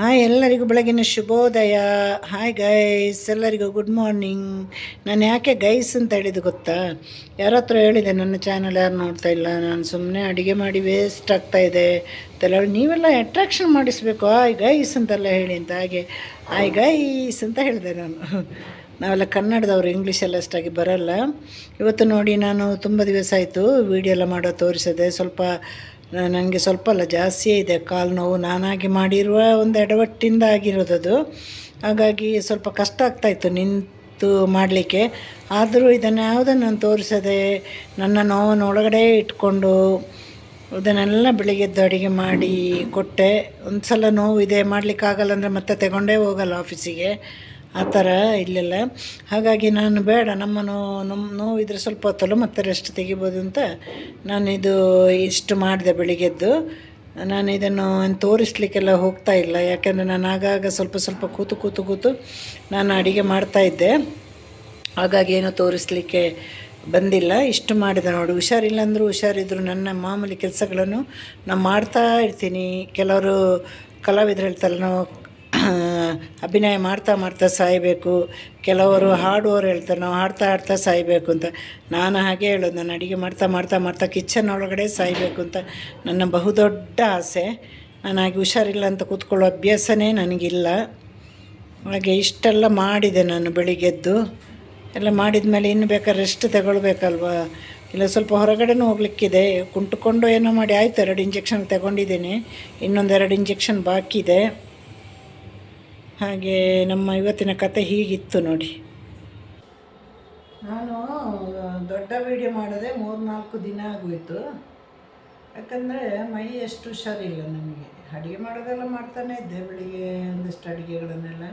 Hi ಎಲ್ಲರಿಗೂ ಬೆಳಗಿನ ಶುಭೋದಯ. ಹಾಯ್ ಗೈಸ್, ಎಲ್ಲರಿಗೂ ಗುಡ್ ಮಾರ್ನಿಂಗ್. ನಾನು ಯಾಕೆ ಗೈಸ್ ಅಂತ ಹೇಳಿದ್ದು ಗೊತ್ತಾ? ಯಾರ ಹತ್ರ ಹೇಳಿದೆ, ನನ್ನ ಚಾನಲ್ ಯಾರು ನೋಡ್ತಾ ಇಲ್ಲ? ನಾನು ಸುಮ್ಮನೆ ಅಡುಗೆ ಮಾಡಿ ವೇಸ್ಟ್ ಆಗ್ತಾ ಇದೆ. ಅಂತೆಲ್ಲ ನೀವೆಲ್ಲ ಅಟ್ರಾಕ್ಷನ್ ಮಾಡಿಸ್ಬೇಕು. ಹಾಯ್ ಗೈಸ್ ಅಂತೆಲ್ಲ ಹೇಳಿ ಅಂತ ಹಾಗೆ. ಹಾಯ್ ಗೈಸ್ ಅಂತ ಹೇಳಿದೆ ನಾನು. ನಾವೆಲ್ಲ ಕನ್ನಡದವರು ಇಂಗ್ಲೀಷೆಲ್ಲ ಅಷ್ಟಾಗಿ ಬರಲ್ಲ. ಇವತ್ತು ನೋಡಿ ನಾನು ತುಂಬ ದಿವಸ ಆಯಿತು ವೀಡಿಯೋ ಎಲ್ಲ ಮಾಡೋ ತೋರಿಸಿದೆ. ಸ್ವಲ್ಪ ನನಗೆ ಸ್ವಲ್ಪ ಅಲ್ಲ ಜಾಸ್ತಿಯೇ ಇದೆ ಕಾಲು ನೋವು. ನಾನಾಗಿ ಮಾಡಿರುವ ಒಂದು ಎಡವಟ್ಟಿಂದ ಆಗಿರೋದದು ಹಾಗಾಗಿ ಸ್ವಲ್ಪ ಕಷ್ಟ ಆಗ್ತಾಯಿತ್ತು ನಿಂತು ಮಾಡಲಿಕ್ಕೆ. ಆದರೂ ಇದನ್ನು ಯಾವುದನ್ನು ನಾನು ತೋರಿಸದೆ ನನ್ನ ನೋವನ್ನು ಒಳಗಡೆ ಇಟ್ಕೊಂಡು ಅದನ್ನೆಲ್ಲ ಬೆಳಿಗ್ಗೆದ್ದು ಅಡುಗೆ ಮಾಡಿ ಕೊಟ್ಟೆ. ಒಂದು ಸಲ ನೋವು ಇದೆ, ಮಾಡಲಿಕ್ಕಾಗಲ್ಲ ಅಂದರೆ ಮತ್ತೆ ತಗೊಂಡೇ ಹೋಗಲ್ಲ ಆಫೀಸಿಗೆ. ಆ ಥರ ಇಲ್ಲೆಲ್ಲ. ಹಾಗಾಗಿ ನಾನು ಬೇಡ ನಮ್ಮ ನೋವು ನಮ್ಮ ನೋವಿದ್ರೆ ಸ್ವಲ್ಪ ಹೊತ್ತಲ್ಲ ಮತ್ತೆ ರೆಸ್ಟ್ ತೆಗಿಬೋದು ಅಂತ ನಾನು ಇದು ಇಷ್ಟು ಮಾಡಿದೆ ಬೆಳಿಗ್ಗೆದ್ದು. ನಾನು ಇದನ್ನು ತೋರಿಸ್ಲಿಕ್ಕೆಲ್ಲ ಹೋಗ್ತಾ ಇಲ್ಲ, ಯಾಕೆಂದರೆ ನಾನು ಆಗಾಗ ಸ್ವಲ್ಪ ಸ್ವಲ್ಪ ಕೂತು ಕೂತು ಕೂತು ನಾನು ಅಡುಗೆ ಮಾಡ್ತಾಯಿದ್ದೆ ಹಾಗಾಗಿ ಏನೂ ತೋರಿಸ್ಲಿಕ್ಕೆ ಬಂದಿಲ್ಲ. ಇಷ್ಟು ಮಾಡಿದೆ ನೋಡಿ ಹುಷಾರಿಲ್ಲ ಅಂದರೂ ಹುಷಾರಿದ್ರು, ನನ್ನ ಮಾಮೂಲಿ ಕೆಲಸಗಳನ್ನು ನಾನು ಮಾಡ್ತಾ ಇರ್ತೀನಿ. ಕೆಲವರು ಕಲಾವಿದ್ರು ಹೇಳ್ತಾರೆ ನಾವು ಅಭಿನಯ ಮಾಡ್ತಾ ಮಾಡ್ತಾ ಸಾಯಬೇಕು. ಕೆಲವರು ಹಾಡುವವರು ಹೇಳ್ತಾರೆ, ನಾವು ಹಾಡ್ತಾ ಹಾಡ್ತಾ ಸಾಯಬೇಕು ಅಂತ. ನಾನು ಹಾಗೆ ಹೇಳೋದು, ನಾನು ಅಡುಗೆ ಮಾಡ್ತಾ ಮಾಡ್ತಾ ಮಾಡ್ತಾ ಕಿಚನ್ ಒಳಗಡೆ ಸಾಯಬೇಕು ಅಂತ ನನ್ನ ಬಹುದೊಡ್ಡ ಆಸೆ. ನಾನು ಹಾಗೆ ಹುಷಾರಿಲ್ಲ ಅಂತ ಕೂತ್ಕೊಳ್ಳೋ ಅಭ್ಯಾಸನೇ ನನಗಿಲ್ಲ. ಹಾಗೆ ಇಷ್ಟೆಲ್ಲ ಮಾಡಿದೆ ನಾನು ಬೆಳಿಗ್ಗೆದ್ದು. ಎಲ್ಲ ಮಾಡಿದ ಮೇಲೆ ಇನ್ನು ಬೇಕಾದ್ರೆ ರೆಸ್ಟ್ ತಗೊಳ್ಬೇಕಲ್ವಾ? ಇಲ್ಲ ಸ್ವಲ್ಪ ಹೊರಗಡೆನೂ ಹೋಗ್ಲಿಕ್ಕಿದೆ. ಕುಂಟುಕೊಂಡು ಏನೋ ಮಾಡಿ ಆಯಿತು, ಎರಡು ಇಂಜೆಕ್ಷನ್ ತಗೊಂಡಿದ್ದೀನಿ. ಇನ್ನೊಂದೆರಡು ಇಂಜೆಕ್ಷನ್ ಬಾಕಿ ಇದೆ ಹಾಗೆ ನಮ್ಮ ಇವತ್ತಿನ ಕತೆ ಹೀಗಿತ್ತು ನೋಡಿ. ನಾನು ದೊಡ್ಡ ವೀಡಿಯೋ ಮಾಡಿದೆ ಮೂರು ನಾಲ್ಕು ದಿನ ಆಗೋಯ್ತು. ಯಾಕಂದರೆ ಮೈ ಎಷ್ಟು ಹುಷಾರಿಲ್ಲ ನನಗೆ ಅಡುಗೆ ಮಾಡೋದೆಲ್ಲ ಮಾಡ್ತಾನೆ ಇದ್ದೆ ಬೆಳಿಗ್ಗೆ ಒಂದಿಷ್ಟು ಅಡುಗೆಗಳನ್ನೆಲ್ಲ.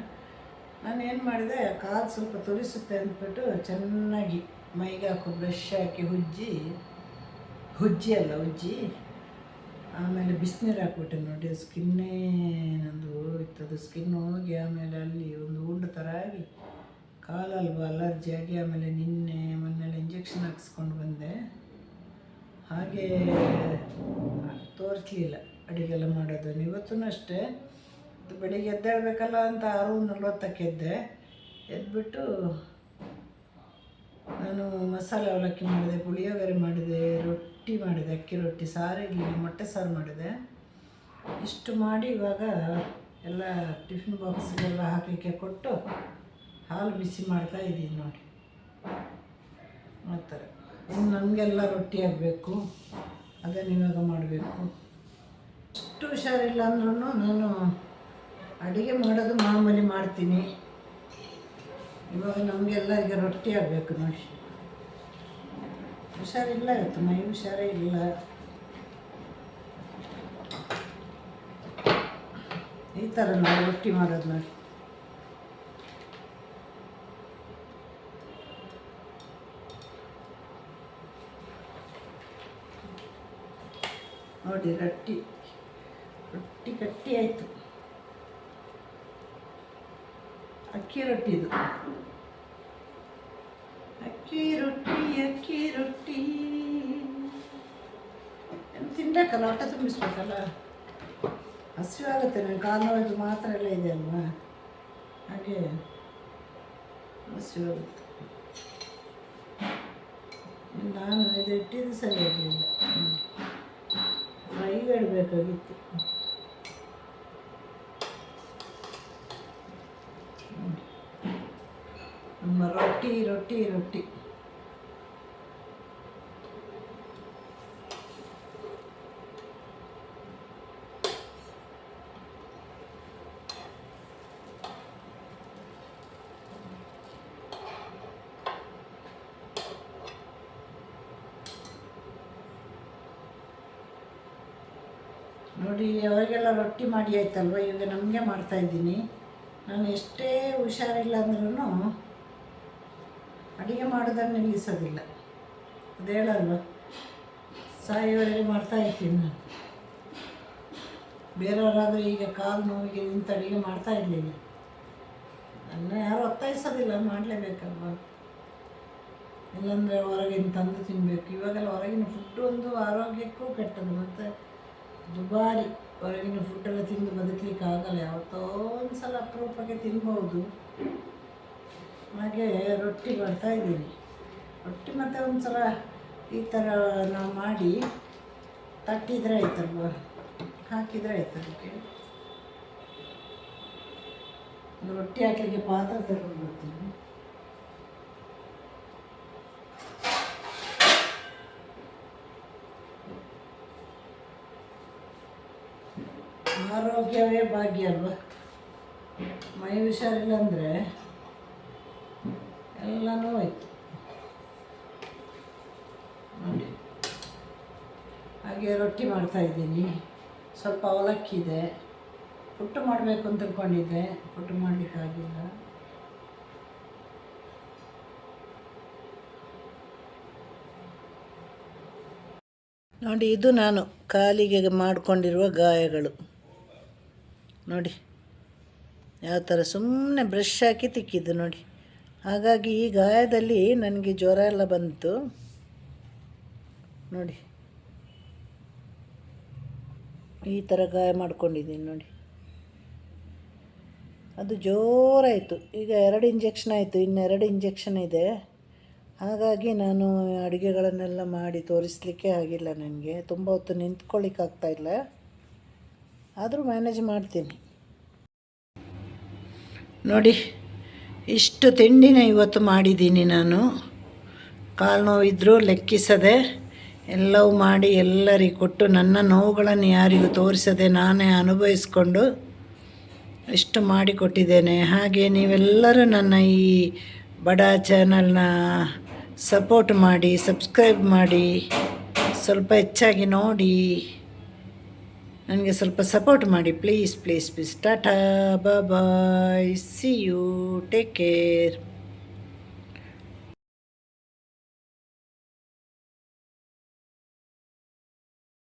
ನಾನು ಏನು ಮಾಡಿದೆ, ಕಾಲು ಸ್ವಲ್ಪ ತುರಿಸುತ್ತೆ ಅಂದ್ಬಿಟ್ಟು ಚೆನ್ನಾಗಿ ಮೈಗೆ ಹಾಕು ಬ್ರಷ್ ಹಾಕಿ ಉಜ್ಜಿ ಹುಜ್ಜಿ ಅಲ್ಲ ಉಜ್ಜಿ ಆಮೇಲೆ ಬಿಸಿನೀರು ಹಾಕ್ಬಿಟ್ಟೆ ನೋಡಿ, ಸ್ಕಿನ್ನೇ ನಂದು ಅದು ಸ್ಕಿನ್ ಹೋಗಿ ಆಮೇಲೆ ಅಲ್ಲಿ ಒಂದು ಉಂಡು ಥರ ಆಗಿ ಕಾಲಲ್ವ ಅಲರ್ಜಿ ಆಗಿ ಆಮೇಲೆ ನಿನ್ನೆ ಮೊನ್ನೆಲ್ಲ ಇಂಜೆಕ್ಷನ್ ಹಾಕ್ಸ್ಕೊಂಡು ಬಂದೆ. ಹಾಗೆ ತೋರಿಸ್ಲಿಲ್ಲ ಅಡುಗೆಲ್ಲ ಮಾಡೋದು ಇವತ್ತೂ ಅಷ್ಟೇ. ಬೆಳಿಗ್ಗೆ ಎದ್ದೇಳಬೇಕಲ್ಲ ಅಂತ ಆರು ನಲ್ವತ್ತಕ್ಕೆ ಎದ್ದೆ. ಎದ್ಬಿಟ್ಟು ನಾನು ಮಸಾಲೆ ಅವಲಕ್ಕಿ ಮಾಡಿದೆ, ಪುಳಿಯೋಗರೆ ಮಾಡಿದೆ, ರೊಟ್ಟಿ ಮಾಡಿದೆ, ಅಕ್ಕಿ ರೊಟ್ಟಿ, ಸಾರು ಇರಲಿಲ್ಲ ಮೊಟ್ಟೆ ಸಾರು ಮಾಡಿದೆ. ಇಷ್ಟು ಮಾಡಿ ಇವಾಗ ಎಲ್ಲ ಟಿಫಿನ್ ಬಾಕ್ಸ್ಗೆಲ್ಲ ಹಾಕಲಿಕ್ಕೆ ಕೊಟ್ಟು ಹಾಲು ಬಿಸಿ ಮಾಡ್ತಾ ಇದ್ದೀನಿ ನೋಡಿ. ಆ ಥರ ಇನ್ನು ನಮಗೆಲ್ಲ ರೊಟ್ಟಿ ಆಗಬೇಕು, ಅದನ್ನು ಇವಾಗ ಮಾಡಬೇಕು. ಇಷ್ಟು ಹುಷಾರಿಲ್ಲ ಅಂದ್ರೂ ನಾನು ಅಡುಗೆ ಮಾಡೋದು ಮಾಮೂಲಿ ಮಾಡ್ತೀನಿ. ಇವಾಗ ನಮಗೆಲ್ಲ ಈಗ ರೊಟ್ಟಿ ಆಗಬೇಕು ನೋಡಿ ಹುಷಾರಿಲ್ಲ, ಇವತ್ತು ಮೈ ಹುಷಾರೇ ಇಲ್ಲ. ಈ ಥರ ನಾವು ರೊಟ್ಟಿ ಮಾಡೋದು ನೋಡಿ. ನೋಡಿ ರೊಟ್ಟಿ. ರೊಟ್ಟಿ ಗಟ್ಟಿ ಆಯಿತು. ಅಕ್ಕಿ ರೊಟ್ಟಿದು ಅಕ್ಕಿ ರೊಟ್ಟಿ ಅಕ್ಕಿ ರೊಟ್ಟಿ. ತಿನ್ಬೇಕಲ್ಲ ಹೊಟ್ಟೆ ತುಂಬಿಸ್ಬೇಕಲ್ಲ? ಹಸಿವಾಗುತ್ತೆ ನನಗೆ ಕಾಲು ಮಾತ್ರ ಎಲ್ಲ ಇದೆ ಅಲ್ವಾ? ಹಾಗೆ ಹಸಿವಾಗುತ್ತೆ ನಾನು ಇದು ಇಟ್ಟಿದ್ದು ಸರಿ ಇರಲಿಲ್ಲ ಫ್ರೈ ಇಡಬೇಕಾಗಿತ್ತು ನಮ್ಮ ರೊಟ್ಟಿ ರೊಟ್ಟಿ ರೊಟ್ಟಿ. ನೋಡಿ, ಅವರಿಗೆಲ್ಲ ರೊಟ್ಟಿ ಮಾಡಿ ಆಯ್ತಲ್ವ? ಈಗ ನಮಗೆ ಮಾಡ್ತಾಯಿದ್ದೀನಿ ನಾನು ಎಷ್ಟೇ ಹುಷಾರಿಲ್ಲ ಅಂದ್ರೂ ಅಡುಗೆ ಮಾಡೋದನ್ನು ನಿಲ್ಲಿಸೋದಿಲ್ಲ. ಅದು ಹೇಳಲ್ವ? ಸಾಯುವರೆಗೆ ಮಾಡ್ತಾ ಇರ್ತೀನಿ ನಾನು. ಬೇರೆಯವರಾದರೂ ಈಗ ಕಾಲು ನೋವಿಗೆ ನಿಂತು ಅಡುಗೆ ಮಾಡ್ತಾ ಇರಲಿಲ್ಲ. ನನ್ನ ಯಾರು ಒತ್ತಾಯಿಸೋದಿಲ್ಲ, ಮಾಡಲೇಬೇಕಲ್ವ? ಇಲ್ಲಾಂದರೆ ಹೊರಗಿನ ತಂದು ತಿನ್ನಬೇಕು ಇವಾಗೆಲ್ಲ ಹೊರಗಿನ ಫುಡ್ ಒಂದು ಆರೋಗ್ಯಕ್ಕೂ ಕೆಟ್ಟದು. ಮತ್ತು ದುಬಾರಿ ಹೊರಗಿನ ಫುಡ್ಡೆಲ್ಲ ತಿಂದು ಬದುಕಲಿಕ್ಕೆ ಆಗಲ್ಲ. ಯಾವತ್ತೋ ಒಂದು ಸಲ ಅಪರೂಪಕ್ಕೆ ತಿನ್ಬೋದು. ಹಾಗೆ ರೊಟ್ಟಿ ಮಾಡ್ತಾ ಇದ್ದೀನಿ. ರೊಟ್ಟಿ ಮತ್ತು ಒಂದು ಈ ಥರ ನಾವು ಮಾಡಿ ತಟ್ಟಿದ್ರೆ ಆಯ್ತಲ್ವ? ಹಾಕಿದರೆ ಆಯ್ತು ಅದಕ್ಕೆ. ರೊಟ್ಟಿ ಹಾಕಲಿಕ್ಕೆ ಪಾತ್ರ ತಗೊಂಡು ಬರ್ತೀನಿ. ಆರೋಗ್ಯವೇ ಭಾಗ್ಯ ಅಲ್ವಾ? ಮೈ ಹುಷಾರಿಲ್ಲ ಅಂದರೆ ಎಲ್ಲನೂ ಹೋಯ್ತು ನೋಡಿ. ಹಾಗೆ ರೊಟ್ಟಿ ಮಾಡ್ತಾ ಇದ್ದೀನಿ. ಸ್ವಲ್ಪ ಅವಲಕ್ಕಿ ಇದೆ ಪುಟ್ಟು ಮಾಡಬೇಕು ಅಂತ ತಿಳ್ಕೊಂಡಿದ್ದೆ ಪುಟ್ಟು ಮಾಡಲಿಕ್ಕಾಗಿಲ್ಲ ನೋಡಿ, ಇದು ನಾನು ಕಾಲಿಗೆ ಮಾಡಿಕೊಂಡಿರುವ ಗಾಯಗಳು. ನೋಡಿ. ಯಾವ ಥರ ಸುಮ್ಮನೆ ಬ್ರಷ್ ಹಾಕಿ ತಿಕ್ಕಿದ್ದು ನೋಡಿ. ಹಾಗಾಗಿ ಈ ಗಾಯದಲ್ಲಿ ನನಗೆ ಜ್ವರ ಎಲ್ಲ ಬಂತು. ನೋಡಿ. ಈ ಥರ ಗಾಯ ಮಾಡ್ಕೊಂಡಿದ್ದೀನಿ ನೋಡಿ. ಅದು ಜೋರಾಯಿತು. ಈಗ ಎರಡು ಇಂಜೆಕ್ಷನ್ ಆಯಿತು. ಇನ್ನೆರಡು ಇಂಜೆಕ್ಷನ್ ಇದೆ. ಹಾಗಾಗಿ ನಾನು ಅಡುಗೆಗಳನ್ನೆಲ್ಲ ಮಾಡಿ ತೋರಿಸಲಿಕ್ಕೆ ಆಗಿಲ್ಲ ನನಗೆ. ತುಂಬ ಹೊತ್ತು ನಿಂತ್ಕೊಳ್ಳಿಕ್ಕೆ ಇಲ್ಲ. ಆದರೂ ಮ್ಯಾನೇಜ್ ಮಾಡ್ತೀನಿ. ನೋಡಿ. ಇಷ್ಟು ತಿಂಡಿನ ಇವತ್ತು ಮಾಡಿದ್ದೀನಿ ನಾನು. ಕಾಲು ನೋವಿದ್ರೂ ಲೆಕ್ಕಿಸದೆ ಎಲ್ಲವೂ ಮಾಡಿ ಎಲ್ಲರಿಗೆ ಕೊಟ್ಟು ನನ್ನ ನೋವುಗಳನ್ನು ಯಾರಿಗೂ ತೋರಿಸದೆ ನಾನೇ ಅನುಭವಿಸ್ಕೊಂಡು ಇಷ್ಟು ಮಾಡಿಕೊಟ್ಟಿದ್ದೇನೆ ಹಾಗೆ ನೀವೆಲ್ಲರೂ ನನ್ನ ಈ ಬಡ ಚಾನಲ್ನ ಸಪೋರ್ಟ್ ಮಾಡಿ, ಸಬ್ಸ್ಕ್ರೈಬ್ ಮಾಡಿ, ಸ್ವಲ್ಪ ಹೆಚ್ಚಾಗಿ ನೋಡಿ. ನನಗೆ ಸ್ವಲ್ಪ ಸಪೋರ್ಟ್ ಮಾಡಿ. Please please please tata bye see you take care